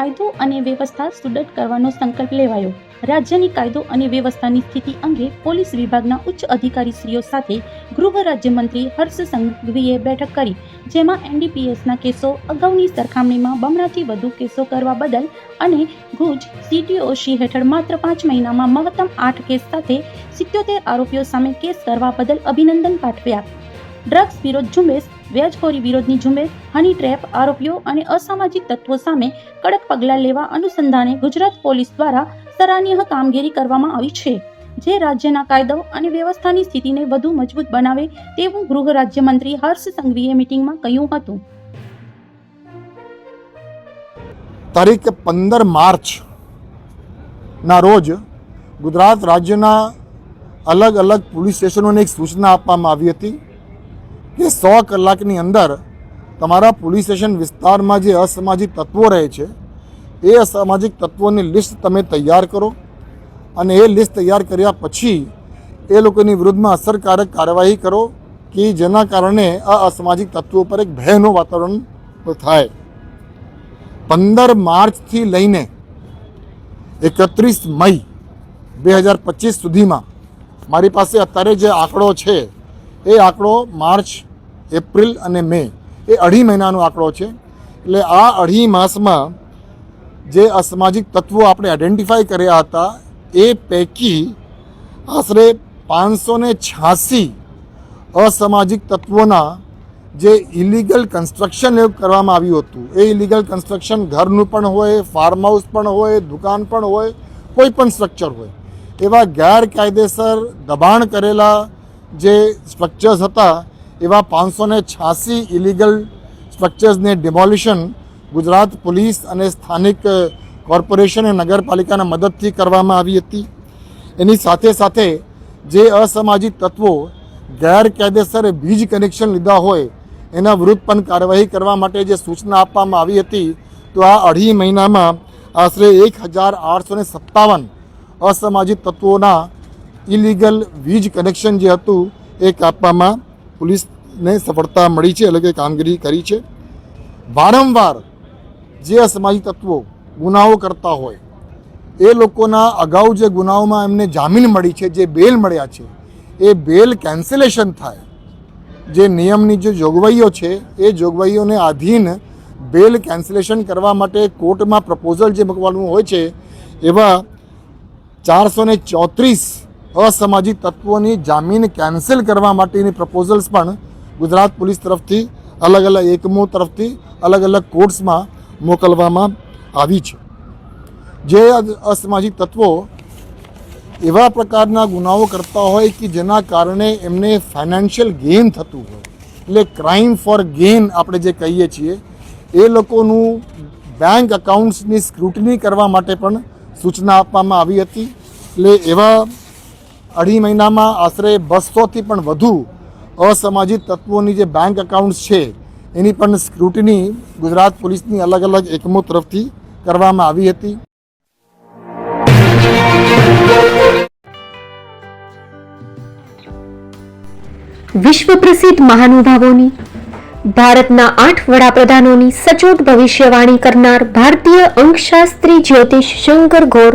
કાયદો અને વ્યવસ્થા સુદૃઢ કરવાનો સંકલ્પ લેવાયો. રાજ્યની કાયદો અને વ્યવસ્થાની સ્થિતિ અંગે પોલીસ વિભાગના ઉચ્ચ અધિકારીશ્રીઓ સાથે ગૃહ રાજ્યમંત્રી હર્ષ સંઘવીએ બેઠક કરી, જેમાં એનડીપીએસના કેસો, અગાઉની સરખામણીમાં બમણાથી વધુ કેસો કરવા બદલ અને ભુજ સીટીઓસી હેઠળ માત્ર પાંચ મહિનામાં મહત્તમ આઠ કેસ સાથે સિત્યોતેર આરોપીઓ સામે કેસ કરવા બદલ અભિનંદન પાઠવ્યા. ડ્રગ્સ વિરોધ ઝુંબેશ વ્યાજખોરી વિરોધની ઝુંબેશ, હની ટ્રેપ, આરોપીઓ અને અસામાજિક તત્વો સામે કડક પગલાં લેવા અનુસંધાને ગુજરાત પોલીસ દ્વારા સરાહનીય કામગીરી કરવામાં આવી છે. જે રાજ્યના કાયદો અને વ્યવસ્થાની સ્થિતિને વધુ મજબૂત બનાવે તેવું ગૃહ રાજ્યમંત્રી હર્ષ સંઘવીએ મિટિંગમાં કહ્યું હતું. તારીખ પંદર માર્ચ ના રોજ ગુજરાત રાજ્યના અલગ અલગ પોલીસ સ્ટેશનોને એક સૂચના આપવામાં આવી હતી. કે સો કલાકની અંદર તમારા પોલીસ સ્ટેશન વિસ્તારમાં જે અસામાજિક તત્વો રહે છે, એ અસામાજિક તત્વોની લિસ્ટ તમે તૈયાર કરો અને એ લિસ્ટ તૈયાર કર્યા પછી એ લોકોની વિરુદ્ધમાં અસરકારક કાર્યવાહી કરો કે જેના કારણે આ અસામાજિક તત્વો પર એક ભયનું વાતાવરણ થાય. પંદર માર્ચથી લઈને એકત્રીસ મઈ બે હજાર પચીસ સુધીમાં મારી પાસે અત્યારે જે આંકડો છે એ આંકડો માર્ચ, એપ્રિલ અને મે. એ અઢી મહિનાનો આંકડો છે. એટલે આ અઢી માસમાં જે અસામાજિક તત્વો આપણે આઈડેન્ટિફાઈ કર્યા હતા, એ પૈકી આશરે પાંચસો ને છ્યાસી અસામાજિક તત્વોના જે ઇલીગલ કન્સ્ટ્રક્શન એવું કરવામાં આવ્યું હતું. એ ઇલીગલ કન્સ્ટ્રક્શન ઘરનું પણ હોય ફાર્મ હાઉસ પણ હોય, દુકાન પણ હોય, કોઈ પણ સ્ટ્રક્ચર હોય. એવા ગેરકાયદેસર દબાણ કરેલા જે સ્ટ્રક્ચર્સ હતા, એવા પાંચસો ને છ્યાસી ઇલીગલ સ્ટ્રક્ચર્સને ડિમોલિશન ગુજરાત પોલીસ અને સ્થાનિક કોર્પોરેશન અને નગરપાલિકાના મદદથી કરવામાં આવી હતી. એની સાથે સાથે જે અસામાજિક તત્વો ગેરકાયદેસર વીજ કનેક્શન લીધા હોય, એના વિરુદ્ધ પણ કાર્યવાહી કરવા માટે જે સૂચના આપવામાં આવી હતી, તો આ અઢી મહિનામાં આશરે એક હજાર આઠસો સત્તાવન અસામાજિક તત્વોના ઇલીગલ વીજ કનેક્શન જે હતું, એ કાપવામાં પોલીસને સફળતા મળી છે, એટલે કે કામગીરી કરી છે. વારંવાર જે અસામાજિક તત્વો ગુનાઓ કરતા હોય, એ લોકોના અગાઉ જે ગુનાઓમાં એમને જામીન મળી છે, જે બેલ મળ્યા છે, એ બેલ કેન્સલેશન થાય. જે નિયમની જે જોગવાઈઓ છે, એ જોગવાઈઓને આધીન બેલ કેન્સલેશન કરવા માટે કોર્ટમાં પ્રપોઝલ જે મૂકવાનું હોય છે, એવા ચારસો ચોત્રીસ અસામાજિક તત્વોની જામીન કેન્સલ કરવા માટેની પ્રપોઝલ્સ પણ ગુજરાત પોલીસ તરફથી અલગ અલગ એકમો તરફથી અલગ અલગ કોર્ટ્સમાં મોકલવામાં આવી છે. જે અસામાજિક તત્વો એવા પ્રકારના ગુનાઓ કરતા હોય કે જેના કારણે એમને ફાઇનાન્શિયલ ગેઇન થતું હોય, એટલે ક્રાઇમ ફોર ગેઇન આપણે જે કહીએ છીએ, એ લોકોનું બેંક અકાઉન્ટ્સની સ્ક્રુટની કરવા માટે પણ સૂચના આપવામાં આવી હતી. એટલે એવા અઢી મહિનામાં આશરે બસોથી પણ વધુ અસામાજિક તત્વોની જે બેંક અકાઉન્ટ્સ છે, એની પણ સ્ક્રુટની ગુજરાત પોલીસની અલગ અલગ એકમો તરફથી કરવામાં આવી હતી. વિશ્વ પ્રસિદ્ધ મહાનુભાવોની, ભારતના આઠ વડાપ્રધાનોની સચોટ ભવિષ્યવાણી કરનાર ભારતીય અંકશાસ્ત્રી જ્યોતિષ શંકર ગોર